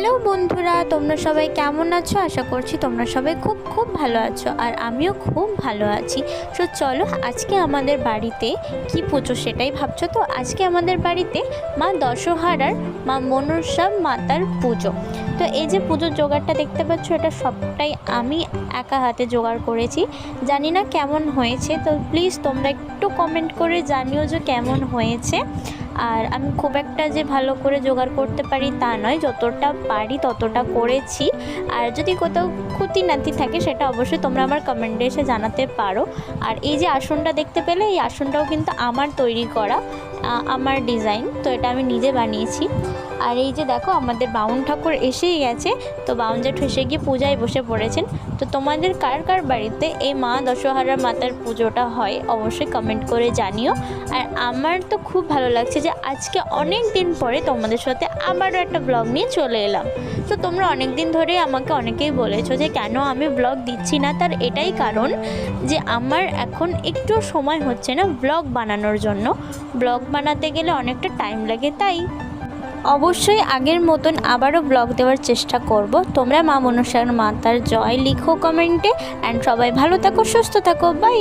Hello বন্ধুরা, তোমরা সবাই কেমন আছো? আশা করছি তোমরা সবাই খুব খুব ভালো আছো আর আমিও খুব ভালো আছি। তো চলো আজকে আমাদের বাড়িতে কি পুজো সেটাই ভাবছ? তো আজকে আমাদের বাড়িতে মা দশহারার, মা মনসা মাতার পুজো। তো এই যে পুজোর জোগাড়টা দেখতে পাচ্ছ, এটা সবটাই আমি একা হাতে জোগাড় করেছি। জানি না কেমন হয়েছে, তো প্লিজ তোমরা একটু কমেন্ট করে জানিও যে কেমন হয়েছে। আর আমি খুব একটা যে ভালো করে জোগাড় করতে পারি তা নয়, যতটা পারি ততটা করেছি। আর যদি কোথাও ক্ষতি নাতি থাকে, সেটা অবশ্যই তোমরা আমার কমেন্টে এসে জানাতে পারো। আর এই যে আসনটা দেখতে পেলে, এই আসনটাও কিন্তু আমার তৈরি করা। আমার ডিজাইন, তো এটা আমি নিজে বানিয়েছি। আর এই যে দেখো, আমাদের বাউন ঠাকুর এসেই গেছে। তো বাউন জেঠু এসে গিয়ে পূজায় বসে পড়েছেন। তো তোমাদের কার কার বাড়িতে এই মা দশহারা মাতার পুজোটা হয়, অবশ্যই কমেন্ট করে জানিও। আর আমার তো খুব ভালো লাগছে যে আজকে অনেক দিন পরে তোমাদের সাথে আবারও একটা ব্লগ নিয়ে চলে এলাম। তো তোমরা অনেক দিন ধরে আমাকে অনেকেই বলেছ যে কেন আমি ব্লগ দিচ্ছি না? তার এটাই কারণ যে আমার এখন একটু সময় হচ্ছে না ব্লগ বানানোর জন্য। ব্লগ বানাতে গেলে অনেকটা টাইম লাগে, তাই? অবশ্যই আগের মতন আবারও ব্লগ দেওয়ার চেষ্টা করব। তোমরা মা মনসার মাতার জয় লিখো কমেন্টে অ্যান্ড সবাই ভালো থাকো, সুস্থ থাকো বাই